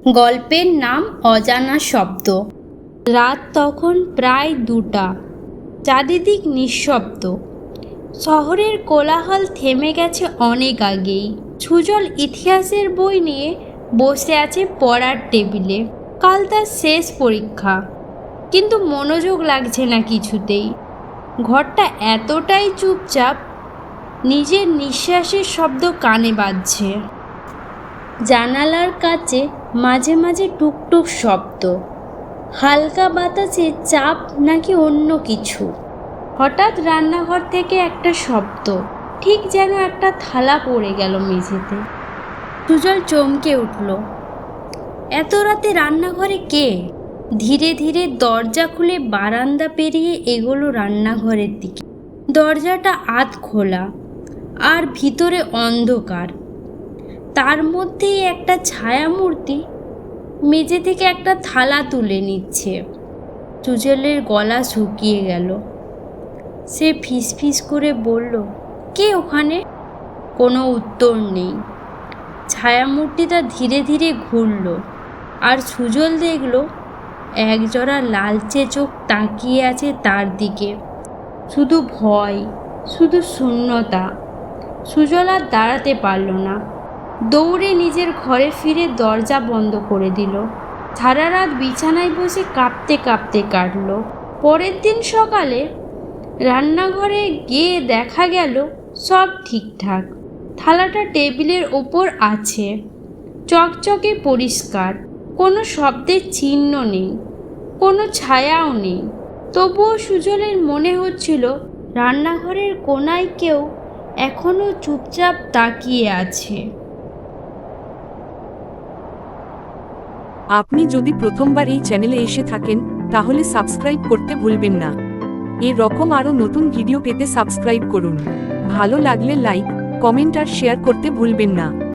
গল্পের নাম অজানা শব্দ। রাত তখন প্রায় দুটা। চারিদিক নিঃশব্দ। শহরের কোলাহল থেমে গেছে অনেক আগেই। সুজল ইতিহাসের বই নিয়ে বসে আছে পড়ার টেবিলে। কাল তার শেষ পরীক্ষা। কিন্তু মনোযোগ লাগছে না কিছুতেই। ঘরটা এতটাই চুপচাপ, নিজের নিঃশ্বাসের শব্দ কানে বাজছে। জানালার কাছে মাঝে মাঝে টুকটুক শব্দ। হালকা বাতাসে চাপ নাকি অন্য কিছু। হঠাৎ রান্নাঘর থেকে একটা শব্দ। ঠিক যেন একটা থালা পড়ে গেল মেঝেতে। সুজল চমকে উঠল। এত রাতে রান্নাঘরে কে? ধীরে ধীরে দরজা খুলে বারান্দা পেরিয়ে এগোলো রান্নাঘরের দিকে। দরজাটা আধ খোলা। আর ভিতরে অন্ধকার। তার মধ্যেই একটা ছায়ামূর্তি মেঝে থেকে একটা থালা তুলে নিচ্ছে। সুজলের গলা শুকিয়ে গেল। সে ফিসফিস করে বলল, কে ওখানে? কোনো উত্তর নেই। ছায়ামূর্তিটা ধীরে ধীরে ঘুরল আর সুজল দেখল, একজোড়া লালচে চোখ তাকিয়ে আছে তার দিকে। শুধু ভয়, শুধু শূন্যতা। সুজল আর দাঁড়াতে পারল না। দৌড়ে নিজের ঘরে ফিরে দরজা বন্ধ করে দিল। সারা রাত বিছানায় বসে কাঁপতে কাঁপতে কাটল। পরের দিন সকালে রান্নাঘরে গিয়ে দেখা গেল, সব ঠিকঠাক। থালাটা টেবিলের ওপর আছে। চকচকে পরিষ্কার। কোনো শব্দের চিহ্ন নেই। কোনো ছায়াও নেই। তবুও সুজলের মনে হচ্ছিল, রান্নাঘরের কোনায় কেউ এখনও চুপচাপ তাকিয়ে আছে। আপনি যদি প্রথমবার এই চ্যানেলে এসে থাকেন, তাহলে সাবস্ক্রাইব করতে ভুলবেন না। এরকম রকম আরও নতুন ভিডিও পেতে সাবস্ক্রাইব করুন। ভালো লাগলে লাইক, কমেন্ট আর শেয়ার করতে ভুলবেন না।